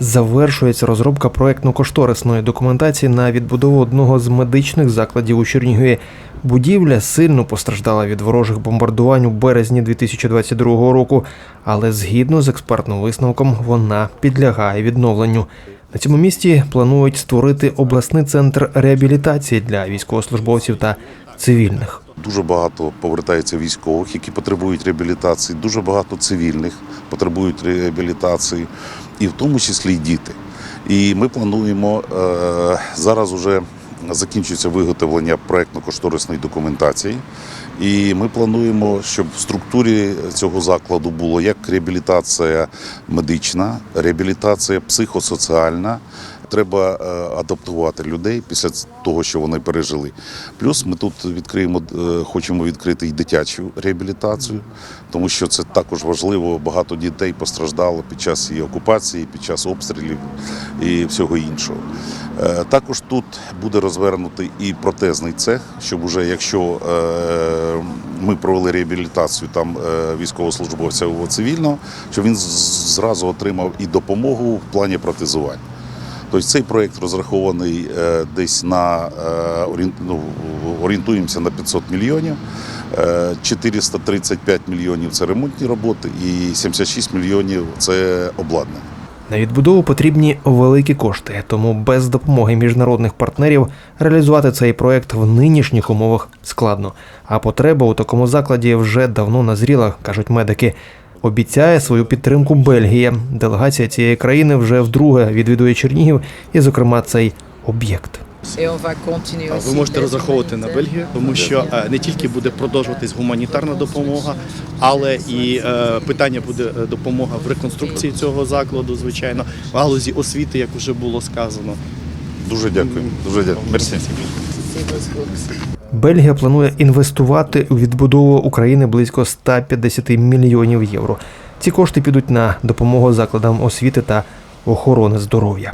завершується розробка проектно-кошторисної документації на відбудову одного з медичних закладів у Чернігові. Будівля сильно постраждала від ворожих бомбардувань у березні 2022 року, але згідно з експертним висновком вона підлягає відновленню. На цьому місці планують створити обласний центр реабілітації для військовослужбовців та цивільних. Дуже багато повертається військових, які потребують реабілітації. Дуже багато цивільних потребують реабілітації, і в тому числі й діти. І ми плануємо е, зараз уже закінчується виготовлення проектно-кошторисної документації. І ми плануємо, щоб в структурі цього закладу було як реабілітація медична, реабілітація психосоціальна. Треба е, адаптувати людей після того, що вони пережили. Плюс ми тут відкриємо, е, хочемо відкрити і дитячу реабілітацію, тому що це також важливо. Багато дітей постраждало під час і окупації, під час обстрілів і всього іншого. Е, Також тут буде розвернутий і протезний цех, щоб уже якщо ми провели реабілітацію там військовослужбовця цивільного, щоб він зразу отримав і допомогу в плані протезування. Тобто цей проєкт розрахований е, десь на е, ну, орієнтуємося на 500 мільйонів. Е, 435 мільйонів це ремонтні роботи і 76 мільйонів це обладнання. На відбудову потрібні великі кошти, тому без допомоги міжнародних партнерів реалізувати цей проект в нинішніх умовах складно. А потреба у такому закладі вже давно назріла, кажуть медики. Обіцяє свою підтримку Бельгія. Делегація цієї країни вже вдруге відвідує Чернігів, і, зокрема, цей об'єкт. Ви можете розраховувати на. Бельгію, тому що е, не тільки буде продовжуватись гуманітарна допомога, але і е, питання буде е, допомога в реконструкції цього закладу, звичайно, в галузі освіти, як вже було сказано. Дуже дякую. Дуже дякую. Мерсі. Бельгія планує інвестувати у відбудову України близько 150 мільйонів євро. Ці кошти підуть на допомогу закладам освіти та охорони здоров'я.